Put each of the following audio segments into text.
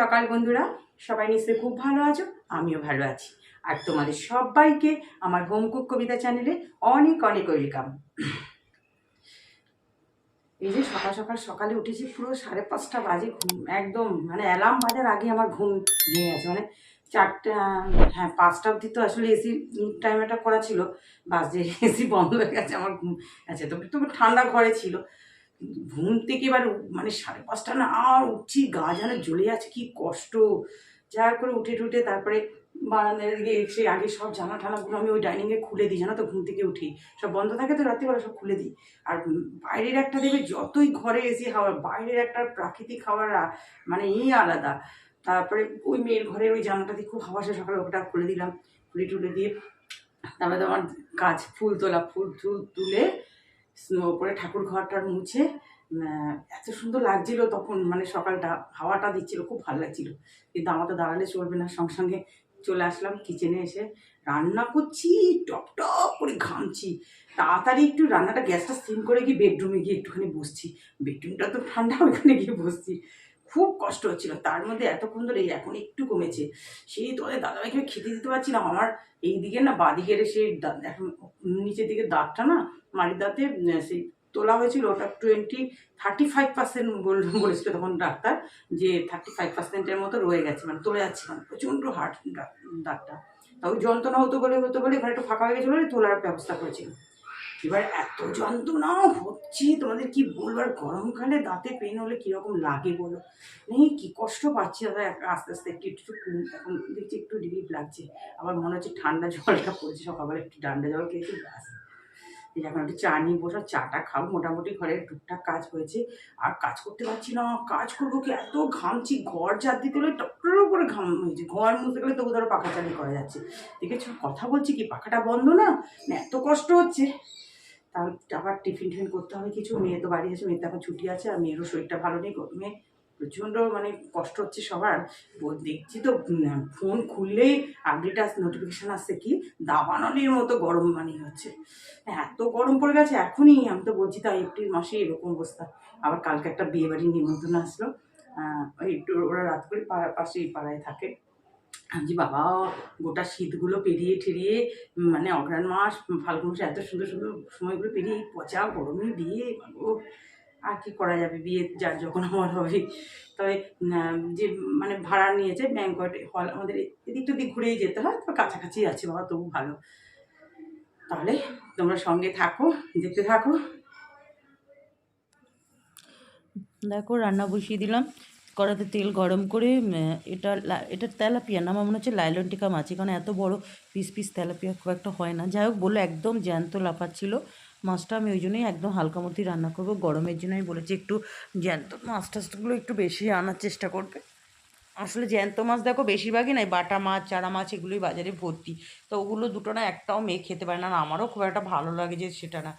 সকাল বন্ধুরা। সবাই নিশ্চয়ই খুব ভালো আছো, আমিও ভালো আছি। আর তোমাদের সবাইকে আমার হোম কুক কবিতা চ্যানেলে অনেক অনেক ওয়েলকাম। এই যে সকাল সকাল সকালে উঠেছি, পুরো সাড়ে পাঁচটা বাজে ঘুম, একদম মানে অ্যালার্ম বাজার আগে আমার ঘুম ভেঙে গেছে। মানে চারটা হ্যাঁ পাঁচটা অবধি তো আসলে এসি টাইমটা করা ছিল, বাস যে এসি বন্ধ হয়ে গেছে, আমার ঘুম আচ্ছা তবে ঠান্ডা ঘরে ছিল। ঘুম থেকে এবার মানে সাড়ে পাঁচটা না আর উঠছি, গা যেন জ্বলে যাচ্ছে, কি কষ্ট। যা করে উঠে টুটে তারপরে বারান্দার দিকে এসে আগে সব জানা টানাগুলো আমি ওই ডাইনিংয়ে খুলে দিই, জানো তো? ঘুম থেকে উঠি। সব বন্ধ থাকে তো রাত্রিবেলা সব খুলে দিই। আর বাইরের একটা দেবে যতই ঘরে এসে হাওয়া, বাইরের একটা প্রাকৃতিক হাওয়ার মানে ই আলাদা। তারপরে ওই মেয়ের ঘরের ওই জানাটা দিয়ে খুব হাওয়া সকালে ওটা খুলে দিলাম। খুলে টুলে দিয়ে তারপরে তো আমার কাজ, ফুল তোলা, ফুল তুলে ওপরে ঠাকুর ঘরটার মুছে এত সুন্দর লাগছিল তখন মানে সকালটা, হাওয়াটা দিচ্ছিল, খুব ভালো লাগছিল। কিন্তু আমার তো দাঁড়ালে চলবে না, সঙ্গে সঙ্গে চলে আসলাম কিচেনে এসে। রান্না করছি, টপ টপ করে ঘামছি। তাড়াতাড়ি একটু রান্নাটা গ্যাসটা সিম করে গিয়ে বেডরুমে গিয়ে একটুখানি বসছি। বেডরুমটা তো ঠান্ডা ওইখানে গিয়ে বসছি। খুব কষ্ট হচ্ছিল। তার মধ্যে এতক্ষণ ধরে এখন একটু কমেছে। সেই তোদের দাদাভাইকে খেতে দিতে পারছিলাম। আমার এই দিকে না বাদিকের সেই এখন নিচের দিকে দাঁতটা না, মাড়ির দাঁতে সেই তোলা হয়েছিল। ওটা টোয়েন্টি থার্টি ফাইভ পার্সেন্ট বলেছিল তখন ডাক্তার যে থার্টি ফাইভ পার্সেন্টের মতো রয়ে গেছে। মানে তোলা যাচ্ছে মানে প্রচণ্ড হার্ট দাঁতটা। তা ওই যন্ত্রণা হতো বলে হতো বলে এখানে একটু ফাঁকা হয়ে গেছিল তোলার ব্যবস্থা করেছিল। এবার এত যন্ত্রণা হচ্ছে, তোমাদের কি বলব? আর গরমকালে দাঁতে পেন হলে কীরকম লাগে বলো? নেই কি কষ্ট পাচ্ছি দাদা আস্তে আস্তে একটু একটু এখন দেখছি একটু রিলিফ লাগছে। আবার মনে হচ্ছে ঠান্ডা জলটা পড়ছে, সকালবেলা একটু ঠান্ডা জল খেয়েছি, ব্যাস। এখন একটু চা নিয়ে বসে, চাটা খাব, মোটামুটি ঘরের টুকটাক কাজ হয়েছে। আর কাজ করতে পারছি না, কাজ করব কি? এত ঘামছি, ঘর ঝাড় দিতে হলে টপটর করে ঘাম হয়েছে। ঘর মুছতে গেলে তবু ধরো পাখা চালিয়ে করা যাচ্ছে। দেখেছ, কথা বলছি কি? পাখাটা বন্ধ না? না এত কষ্ট হচ্ছে। তাহলে আবার টিফিন টিফিন করতে হবে কিছু। মেয়ে তো বাড়ি আছে মেয়ে তো এখন ছুটি আছে, আর মেয়েরও শরীরটা ভালো নেই। গরমে প্রচণ্ড মানে কষ্ট হচ্ছে সবার। দেখছি তো ফোন খুললেই আপডেট আস নোটিফিকেশান আসছে কি? দাবানলের মতো গরম মানে হচ্ছে। এত গরম পড়ে গেছে, এখনই আমি তো বলছি তাই এপ্রিল মাসে এরকম অবস্থা। আবার কালকে একটা বিয়ে বাড়ির নিমন্ত্রণ আসলো। একটু ওরা রাত করে পাশেই পাড়ায় থাকে। আমি বাবা, গোটা শীতগুলো পেরিয়ে ঠেরিয়ে মানে অগ্রাণ মাস, ফাল্গুন মাসে এত সুন্দর সুন্দর সময়গুলো পেরিয়ে, পচা, গরমে বিয়ে ও আর কি করা যাবে বিয়ে, যার যখন আমার হবে। তবে যে মানে ভাড়া নিয়েছে ব্যাংকট হল, আমাদের এদিক এদিকটা দিক ঘুরেই যেতে হয় তো কাছাকাছি আছে, বাবা, তবু ভালো। তাহলে তোমরা সঙ্গে থাকো, দেখতে থাকো। দেখো, রান্না বসিয়ে দিলাম। কড়াতে তেল গরম করে এটা এটা তেলাপিয়া না, আমার মনে হচ্ছে লাইলনটিকা মাছ, কারণ এত বড় পিস পিস তেলাপিয়া খুব একটা হয় না। যাই হোক, বলল একদম জ্যান্ত লাফাচ্ছিল মাছটা আমি ওই জন্যই একদম হালকা মতোই রান্না করব, গরমের জন্য আমি বলেছি একটু জ্যান্ত মাছ টাছগুলো একটু বেশি আনার চেষ্টা করবে। আসলে জ্যান্ত মাছ দেখো বেশিরভাগই নাই, বাটা মাছ, চারা মাছ, এগুলোই বাজারে ভর্তি। তো ওগুলো দুটো না একটাও মেয়ে খেতে পারে না আমারও খুব একটা ভালো লাগে যে সেটা না।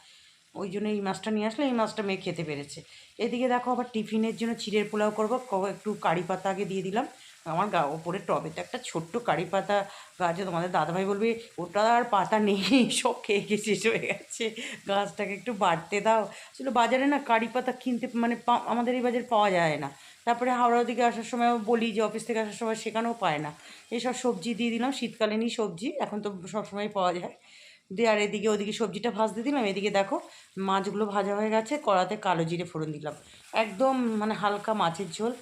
ওই জন্য এই মাছটা নিয়ে আসলে এই মাছটা মেয়ে খেতে পেরেছে। এদিকে দেখো আবার টিফিনের জন্য চিড়ের পোলাও করব। একটু কারি পাতা আগে দিয়ে দিলাম। আমার গা ওপরে টবেতে একটা ছোট্ট কারি পাতা গাছে তোমাদের দাদাভাই বলবে, ওটা আর পাতা নেই, সব খেয়ে খেয়ে শেষ হয়ে গেছে। গাছটাকে একটু বাড়তে দাও। আসলে বাজারে না কারি পাতা কিনতে মানে আমাদের এই বাজারে পাওয়া যায় না। তারপরে হাওড়া দিকে আসার সময় বলি যে, অফিস থেকে আসার সময় সেখানেও পায় না। এসব সবজি দিয়ে দিলাম। শীতকালীনই সবজি, এখন তো সবসময় পাওয়া যায়। দিয়ে আর এদিকে ওদিকে সবজিটা ভাজতে দিলাম, এদিকে দেখো মাছগুলো ভাজা হয়ে গেছে, কড়াতে কালো জিরে ফোড়ন দিলাম। একদম মানে হালকা মাছের ঝোল।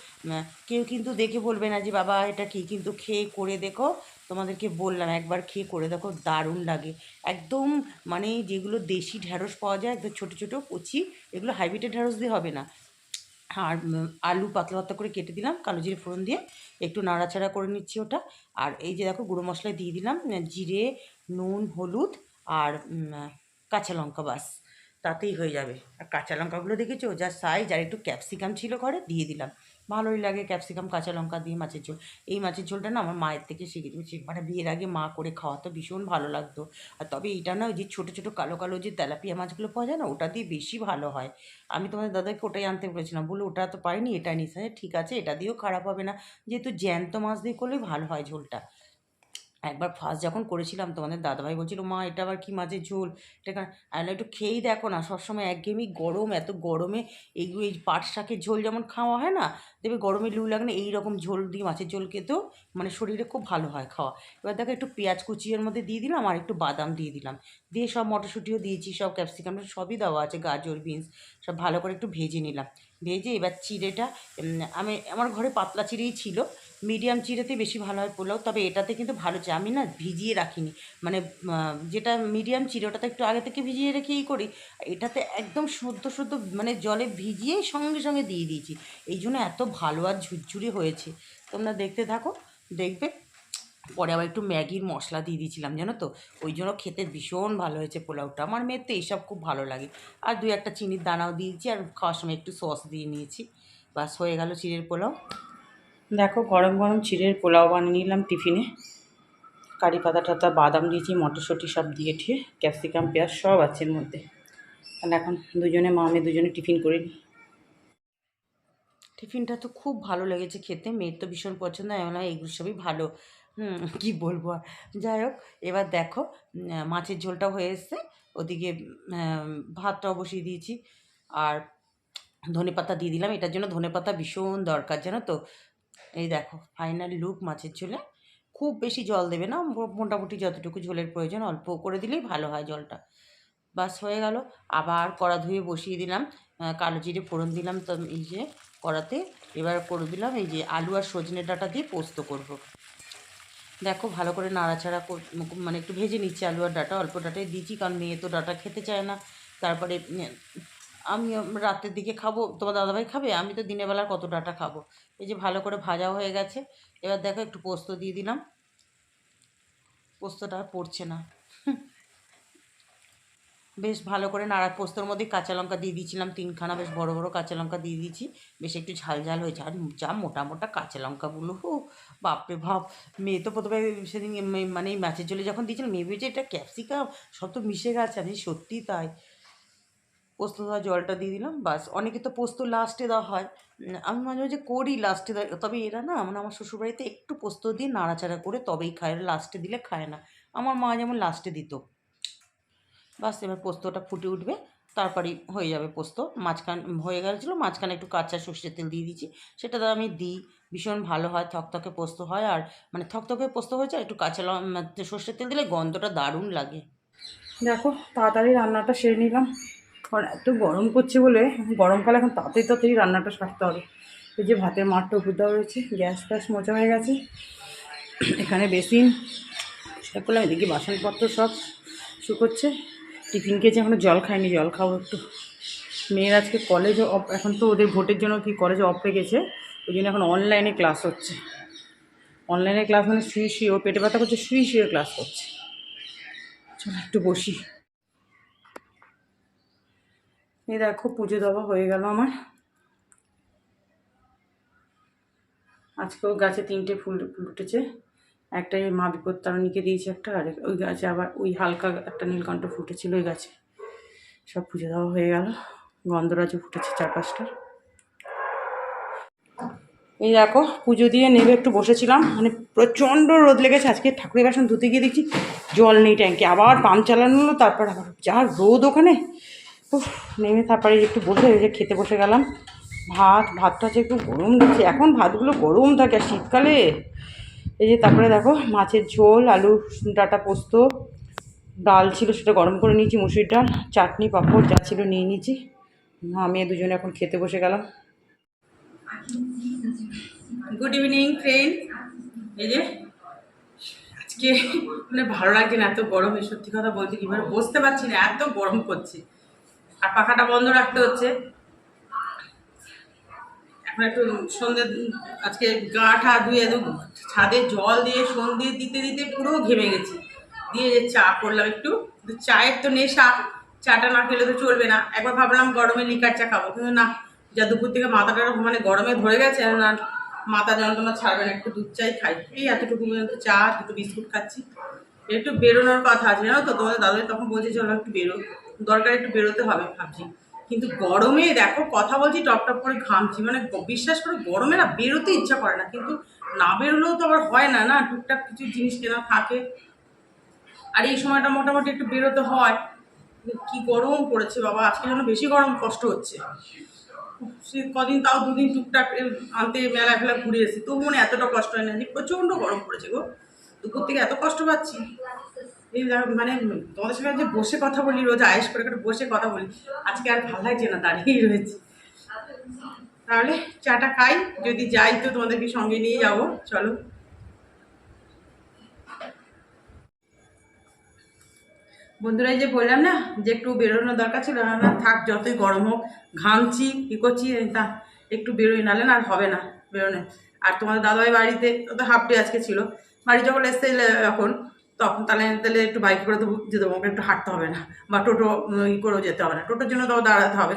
কেউ কিন্তু দেখে বলবে না যে, বাবা, এটা কি কিন্তু খেয়ে করে দেখো? তোমাদেরকে বললাম, একবার খেয়ে করে দেখো, দারুণ লাগে। একদম মানে যেগুলো দেশি ঢ্যাঁড়স পাওয়া যায়, একদম ছোটো ছোটো কচি, এগুলো হাইব্রিডের ঢ্যাঁড়স দিয়ে হবে না। আর আলু পাতলা পাতলা করে কেটে দিলাম, কালো জিরে ফোড়ন দিয়ে। একটু নাড়াচাড়া করে নিচ্ছি ওটা। আর এই যে দেখো, গুঁড়ো মশলা দিয়ে দিলাম, জিরে, নুন, হলুদ আর কাঁচা লঙ্কা বাস, তাতেই হয়ে যাবে। আর কাঁচা লঙ্কাগুলো দেখেছ? যা সাইজ আর একটু ক্যাপসিকাম ছিল ঘরে, দিয়ে দিলাম। ভালোই লাগে ক্যাপসিকাম কাঁচা লঙ্কা দিয়ে মাছের ঝোল। এই মাছের ঝোলটা না আমার মায়ের থেকে শিখে মানে বিয়ের আগে মা করে খাওয়াতো ভীষণ ভালো লাগতো। আর তবে এটা না ওই যে ছোটো ছোটো, কালো কালো যে তেলাপিয়া মাছগুলো পাওয়া যায় না, ওটা দিয়ে বেশি ভালো হয়। আমি তোমাদের দাদাকে ওটাই আনতে বলেছিলাম। বলে ওটা তো পাইনি এটা নিস। হ্যাঁ ঠিক আছে, এটা দিয়েও খারাপ হবে না। যেহেতু জ্যান্ত মাছ দিয়ে করলে ভালো হয় ঝোলটা। একবার ফার্স্ট যখন করেছিলাম তোমাদের দাদাভাই বলছিল মা এটা আবার কি মাছের ঝোল? এটা কেন?" আমি বললাম, একটু খেয়েই দেখো না সবসময় একঘেয়েমি গরম এত গরমে এইগুলো এই পাট শাকের ঝোল যেমন খাওয়া হয় না দেখবে গরমে লু লাগে না এই রকম ঝোল দিয়ে মাছের ঝোল খেতেও মানে শরীরে খুব ভালো হয় খাওয়া। এবার দেখো একটু পেঁয়াজ কুচি এর মধ্যে দিয়ে দিলাম আর একটু বাদাম দিয়ে দিলাম। দিয়ে সব মটরশুঁটিও দিয়েছি সব ক্যাপসিকাম সবই দেওয়া আছে গাজর বিনস সব ভালো করে একটু ভেজে নিলাম। ভেজে এবার চিড়েটা আমি আমার ঘরে পাতলা চিড়েই ছিল মিডিয়াম চিড়েতে বেশি ভালো হয় পোলাও, তবে এটাতে কিন্তু ভালো চাই আমি না ভিজিয়ে রাখিনি। মানে যেটা মিডিয়াম চিড়ে, ওটাতে একটু আগে থেকে ভিজিয়ে রেখেই করি। এটাতে একদম শুদ্ধ শুদ্ধ মানে জলে ভিজিয়েই সঙ্গে সঙ্গে দিয়ে দিয়েছি। এই জন্য এত ভালো আর ঝুরঝুরি হয়েছে। তোমরা দেখতে থাকো, দেখবে। পরে আবার একটু ম্যাগির মশলা দিয়ে দিয়েছিলাম, জানো তো? ওই জন্য খেতে ভীষণ ভালো হয়েছে পোলাওটা। আমার মেয়ের তো এইসব খুব ভালো লাগে। আর দুই একটা চিনির দানাও দিয়েছি, আর খাওয়ার সময় একটু সস দিয়ে নিয়েছি। বাস, হয়ে গেল চিড়ের পোলাও। দেখো, গরম গরম চিড়ের পোলাও বানিয়ে নিলাম টিফিনে। কারি পাতা টাতা, বাদাম দিয়েছি মটরশুঁটি সব দিয়ে ঠিয়ে ক্যাপসিকাম, পেঁয়াজ সব আছে এর মধ্যে। আর এখন দুজনে, মা আমি দুজনে টিফিন করে নিই। টিফিনটা তো খুব ভালো লেগেছে খেতে, মেয়ের তো ভীষণ পছন্দ, আমি বললাম, এগুলো সবই ভালো। হুম, কী বলব আর। যাই হোক, এবার দেখো মাছের ঝোলটা হয়ে এসছে। ওদিকে ভাতটাও বসিয়ে দিয়েছি। আর ধনে পাতা দিয়ে দিলাম। এটার জন্য ধনে পাতা ভীষণ দরকার, জানো তো? এই দেখো ফাইনাল লুক মাছের ঝোলে। খুব বেশি জল দেবে না মোটামুটি যতটুকু ঝোলের প্রয়োজন, অল্প করে দিলেই ভালো হয় জলটা। বাস হয়ে গেল। আবার কড়া ধুয়ে বসিয়ে দিলাম। কালো জিরে ফোড়ন দিলাম তো, এই যে কড়াতে। এবার করে দিলাম এই যে আলু আর সজনে ডাঁটা দিয়ে পোস্ত করব। দেখো, ভালো করে নাড়াচাড়া মানে একটু ভেজে নিচ্ছি আলু আর ডাঁটা। অল্প ডাঁটাই দিচ্ছি, কারণ মেয়ে তো ডাঁটা খেতে চায় না। তারপরে আমি রাতের দিকে খাব, তোমার দাদাভাই খাবে? আমি তো দিনের বেলার কত ডাঁটা খাব। এই যে ভালো করে ভাজা হয়ে গেছে। এবার দেখো একটু পোস্ত দিয়ে দিলাম। পোস্তটা আর পড়ছে না। বেশ ভালো করে নাড়া, পোস্তর মধ্যে কাঁচা লঙ্কা দিয়ে দিয়েছিলাম তিনখানা, বেশ বড় বড় কাঁচা লঙ্কা দিয়ে দিয়েছি। বেশ একটু ঝাল ঝাল হয়েছে। আর যা মোটা মোটা কাঁচা লঙ্কাগুলো, হো, বাপরে ভাব মেয়ে তো প্রথমে সেদিন মানে এই মাছের যখন দিয়েছিলাম, মেয়ে ভেবেছে এটা ক্যাপসিকাম সব তো মিশে গেছে। আমি সত্যিই তাই। পোস্ত দেওয়া জলটা দিয়ে দিলাম, বাস। অনেকে তো পোস্ত লাস্টে দেওয়া হয়। আমি মাঝে মাঝে করি লাস্টে তবে এরা না মানে আমার শ্বশুরবাড়িতে একটু পোস্ত দিয়ে নাড়াচাড়া করে তবেই খায়। লাস্টে দিলে খায় না। আমার মা যেমন লাস্টে দিত। বাস, এবার পোস্তটা ফুটে উঠবে। তারপরেই হয়ে যাবে পোস্ত। মাঝখান, হয়ে গেছিল, মাঝখানে একটু কাঁচা সর্ষের তেল দিয়ে দিচ্ছি সেটা তো আমি দিই। ভীষণ ভালো হয়, থকথকে পোস্ত হয়। আর মানে থকথকে পোস্ত হয়েছে, আর একটু কাঁচা সর্ষের তেল দিলে গন্ধটা দারুণ লাগে। দেখো, তাড়াতাড়ি রান্নাটা সেরে নিলাম। কারণ এত গরম করছে বলে গরমকালে এখন তাড়াতাড়ি তাড়াতাড়ি রান্নাটা সারতে হবে। এই যে ভাতের মাঠটা উপর দেওয়া রয়েছে গ্যাস ট্যাস মোচা হয়ে গেছে। এখানে বেসিন সব করলাম, এদিকে বাসনপত্র সব শুকোচ্ছে। টিফিন খেয়েছি এখনও জল খাইনি, জল খাব একটু। মেয়ের আজকে কলেজে অফ এখন তো ওদের ভোটের জন্য কি কলেজে অফ রেখেছে ওই জন্য এখন অনলাইনে ক্লাস হচ্ছে। অনলাইনে ক্লাস মানে শুয়ে শুয়ে ও পেটে ব্যথা করছে শুয়ে শুয়ে ক্লাস করছে। চলো একটু বসি। এই দেখো পুজো দেওয়া হয়ে গেল আমার। আজকেও গাছে তিনটে ফুল ফুটেছে। একটা এই মা বিপত্তারণীকে দিয়েছে একটা, আর ওই গাছে আবার ওই হালকা একটা নীলকণ্ঠ ফুটেছিল ওই গাছে। সব পুজো দেওয়া হয়ে গেল। গন্ধরাজও ফুটেছে চার পাঁচটা। এই দেখো, পুজো দিয়ে নেবে একটু বসেছিলাম। মানে প্রচণ্ড রোদ লেগেছে। আজকে ঠাকুরের বাসন ধুতে গিয়ে দেখছি জল নেই ট্যাঙ্কে। আবার পাম্প চালানো তারপর আবার যা রোদ ওখানে। নেমে তারপরে একটু বসে যে খেতে বসে গেলাম। ভাত, ভাতটা হচ্ছে একটু গরম দিচ্ছে। এখন ভাতগুলো গরম থাকে আর শীতকালে। এই যে তারপরে দেখো, মাছের ঝোল, আলু ডাটা পোস্ত, ডাল ছিল সেটা গরম করে নিয়েছি মুসুরির ডাল, চাটনি, পাঁপড়, যা ছিল নিয়ে নিয়েছি। আমি দুজনে এখন খেতে বসে গেলাম। গুড ইভিনিং ফ্রেন্ড এই যে, আজকে মানে ভালো লাগছে না, এত গরমে সত্যি কথা বলতে কীভাবে বসতে পারছি না, এত গরম করছে। আর পাখাটা বন্ধ রাখতে হচ্ছে। এখন একটু সন্ধ্যে, আজকে গা ঠা ধুয়ে ছাদে জল দিয়ে সন্ধ্যে দিতে দিতে পুরো ঘেমে গেছি। দিয়ে যে চা করলাম একটু। চায়ের তো নেশা, চাটা না খেলে তো চলবে না। একবার ভাবলাম গরমে লিকার চা খাব। কিন্তু না, যা দুপুর থেকে মাথাটা মানে গরমে ধরে গেছে না মাথা যন্ত্রণা ছাড়বে না। একটু দুধ চাই খাই। এই এতটুকু পর্যন্ত চা, দুটো বিস্কুট খাচ্ছি। একটু বেরোনোর কথা আছে, জানো তো? তোমাদের দাদু তখন বলছে, চলো একটু বেরো। দরকার একটু বেরোতে হবে ভাবছি। কিন্তু গরমে দেখো কথা বলছি টপ টপ করে ঘামছি। মানে বিশ্বাস করে গরমে না বেরোতে ইচ্ছা করে না। কিন্তু না বেরোলেও তো আবার হয় না না? টুকটাক কিছু জিনিস কেনা থাকে। আর এই সময়টা মোটামুটি একটু বেরোতে হয়। কি গরম পড়েছে বাবা, আজকে যেন বেশি গরম কষ্ট হচ্ছে। সে কদিন তাও দুদিন টুকটাক আনতে মেলা ফেলা ঘুরে এসেছি। তবু মনে এতটা কষ্ট হয় না যে প্রচণ্ড গরম পড়েছে গো। দুপুর থেকে এত কষ্ট পাচ্ছি। এই মানে তোমাদের সঙ্গে যে বসে কথা বলি, রোজ আয়েস করে করে বসে কথা বলি। আজকে আর ভালো লাগছে না, দাঁড়িয়েই রয়েছে। তাহলে চাটা খাই, যদি যাই তো তোমাদেরকে সঙ্গে নিয়ে যাব, চলো। বন্ধুরা যে বললাম না, যে একটু বেরোনোর দরকার ছিল, না থাক, যতই গরম হোক, ঘামছি, কী করছি তা, একটু বেরোই, নাহলে না আর হবে না বেরোনে আর তোমাদের দাদাভাই বাড়িতে তো হাফ ডে আজকে ছিল। বাড়ি যখন এসছে এখন তখন তাহলে তাহলে একটু বাইক করে তো যেতে হবে একটু হাঁটতে হবে না, বা টোটো ই করেও যেতে হবে না। টোটোর জন্য তো দাঁড়াতে হবে।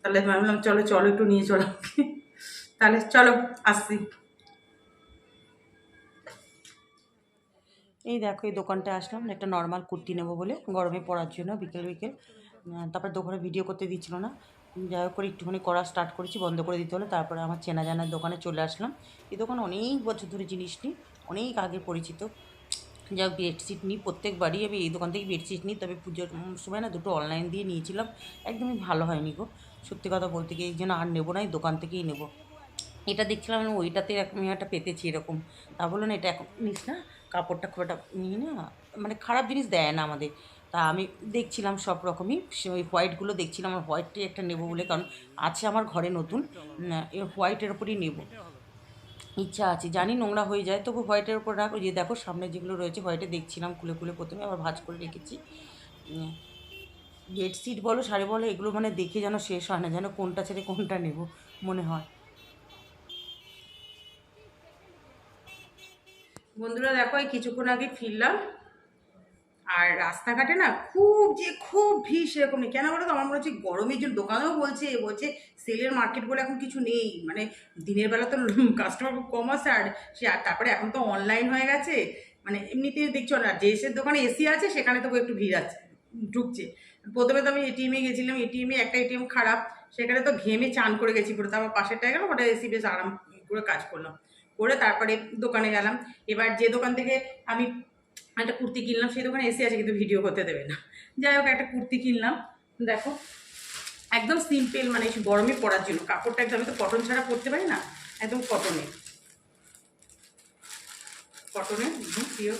তাহলে আমি ভাবলাম, চলো চলো একটু নিয়ে চলো তাহলে চলো, আসছি। এই দেখো, এই দোকানটা আসলাম, একটা নর্মাল কুর্তি নেব বলে, গরমে পরার জন্য, বিকেল বিকেল। তারপর দোকানে ভিডিও করতে দিচ্ছিল না। যাই হোক করে একটুখানি করা স্টার্ট করেছি, বন্ধ করে দিতে হলো। তারপরে আমার চেনা জানার দোকানে চলে আসলাম। এই দোকানে অনেক বছর ধরে জিনিস নিই, অনেক আগে পরিচিত। যাই বেডশিট নিই, প্রত্যেকবারই আমি এই দোকান থেকে বেডশিট নিই, তবে পুজোর সময় না দুটো অনলাইন দিয়ে নিয়েছিলাম, একদমই ভালো হয়নি গো। সত্যি কথা বলতে গিয়ে এই জন্য আর নেব না, এই দোকান থেকেই নেব। এটা দেখছিলাম আমি ওইটাতে আমি একটা পেতেছি এরকম। তা বলল না, এটা এখন নিস না, কাপড়টা খুব একটা নিই না মানে খারাপ জিনিস দেয় না আমাদের। তা আমি দেখছিলাম সব রকমই ওই হোয়াইটগুলো দেখছিলাম আমার হোয়াইটটাই একটা নেব বলে, কারণ আছে আমার ঘরে নতুন হোয়াইটের ওপরই নেব। ইচ্ছা আছে। জানি নোংরা হয়ে যায়, তবু হোয়াইটের ওপর ওই যে দেখো, সামনে যেগুলো রয়েছে, হোয়াইটে দেখছিলাম, খুলে খুলে প্রথমে আবার ভাজ করে রেখেছি। বেডশিট বলো, শাড়ি বলো, এগুলো মানে দেখে যেন শেষ হয় না, যেন কোনটা ছেড়ে কোনটা নেব, মনে হয়। বন্ধুরা দেখো, এই কিছুক্ষণ আগে ফিরলাম। আর রাস্তাঘাটে না খুব যে খুব ভিড় সেরকম নেই। কেন বলো তো? আমার মনে হচ্ছে গরমের জন্য দোকানেও বলছে বলছে সেলের মার্কেট বলে এখন কিছু নেই। মানে দিনের বেলা তো কাস্টমার খুব কম আসে। আর সে, আর তারপরে এখন তো অনলাইন হয়ে গেছে। মানে এমনিতে দেখছ না, যে এসের দোকানে এসি আছে, সেখানে তবু একটু ভিড় আছে, ঢুকছে। প্রথমে তো আমি এটিএমে গেছিলাম এটিএমে একটা এটিএম খারাপ, সেখানে তো ঘেমে চান করে গেছি পুরো। তারপর পাশেরটা গেলাম, ওটা এসি বেশ আরাম করে কাজ করলাম। করে তারপরে দোকানে গেলাম। এবার যে দোকান থেকে আমি একটা কুর্তি কিনলাম, সেই দোকানে এসে আছে, কিন্তু ভিডিও করতে দেবে না। যাই হোক, একটা কুর্তি কিনলাম। দেখো, একদম সিম্পল মানে গরমে পরার জন্য। কাপড়টা একদম তো কটন ছাড়া পরতে পারি না, একদম কটনে কটনে একদম পিওর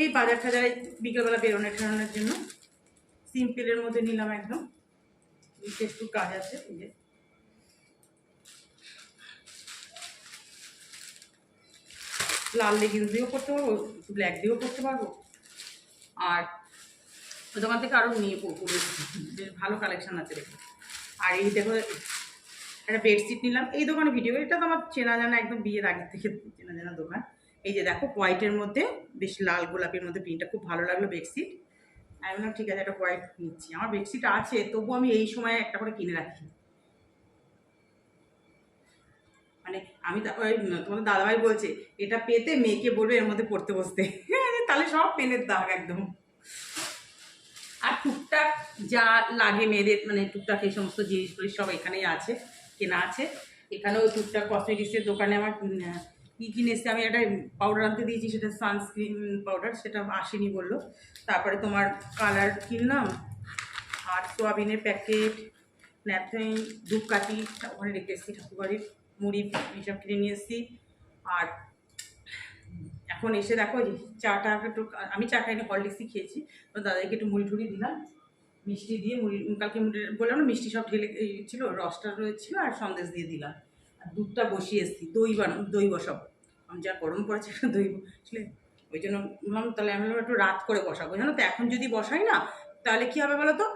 এই বাজার টাজারে বিকেলবেলা বেরোনো টেরোনোর জন্য। সিম্পলের মধ্যে নিলাম একদম। একটু কাজ আছে, এই লাল লেগিংস দিয়েও করতে পারব, ব্ল্যাক দিয়েও করতে পারব। আর দোকান থেকে আরও নিয়ে পড়ব, বেশ ভালো কালেকশান আছে দেখো। আর এই দেখো, একটা বেডশিট নিলাম। এই দোকানে ভিডিও এটা তো আমার চেনা জানা, একদম বিয়ের আগের থেকে চেনা জানা দোকান। এই যে দেখো হোয়াইটের মধ্যে, বেশ লাল গোলাপের মধ্যে প্রিন্টটা খুব ভালো লাগল বেডশিট আমি বললাম, ঠিক আছে, একটা হোয়াইট নিচ্ছি। আমার বেডশিট আছে তবু আমি এই সময় একটা করে কিনে রাখি মানে আমি ওই তোমাদের দাদাভাই বলছে, এটা পেতে মেয়েকে বলবে এর মধ্যে পড়তে বসতে। তাহলে সব পেনের দাগ একদম। আর টুকটাক যা লাগে মেয়েদের মানে টুকটাক এই সমস্ত জিনিসগুলি সব এখানেই আছে, কেনা আছে। এখানেও টুকটাক কসমেটিক্সের দোকানে আমার কী কিনে আমি একটা পাউডার আনতে দিয়েছি, সেটা সানস্ক্রিন পাউডার সেটা আসেনি বলল। তারপরে তোমার কালার কিনলাম, আর সোয়াবিনের প্যাকেট ন্যাপথিন ধূপকাঠি ওখানে রেখে এসেছি ঠাকুরবাড়ির। মুড়ি, এইসব কিনে নিয়ে এসেছি। আর এখন এসে দেখো চাটা একটু, আমি চা খাইনি হরলিক্সই খেয়েছি। তো দাদাকে একটু মুড়ি টুড়ি দিলাম, মিষ্টি দিয়ে মুড়ি, কালকে মুড়ি, বললাম না মিষ্টি সব ঢেলে ছিল, রসটা রয়েছিল আর সন্দেশ দিয়ে দিলাম। আর দুধটা বসিয়ে এসেছি, দই বান, দই বসাবো। আমি যা গরম পড়েছে দই বসলে ওই জন্য বললাম, তাহলে আমি একটু রাত করে বসাবো। জানো তো, এখন যদি বসাই না, তাহলে কি হবে বলো তো?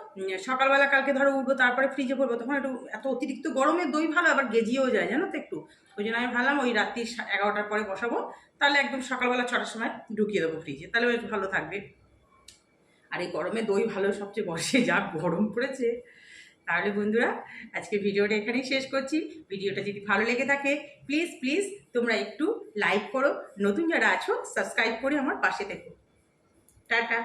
সকালবেলা কালকে ধরো উঠবো, তারপরে ফ্রিজে করব তখন একটু এত অতিরিক্ত গরমে দই ভালো, আবার গেজিয়েও যায়, জানো তো একটু? ওই জন্য আমি ভাবলাম ওই রাত্রি এগারোটার পরে বসাবো, তাহলে একদম সকালবেলা ছটার সময় ঢুকিয়ে দেবো ফ্রিজে তাহলে বেশ ভালো থাকবে। আর এই গরমে দই ভালো সবচেয়ে বসে যা গরম পড়েছে। তাহলে বন্ধুরা, আজকে ভিডিওটা এখানেই শেষ করছি। ভিডিওটা যদি ভালো লেগে থাকে প্লিজ প্লিজ তোমরা একটু লাইক করো। নতুন যারা আছো সাবস্ক্রাইব করে আমার পাশে থেকো। টাটা।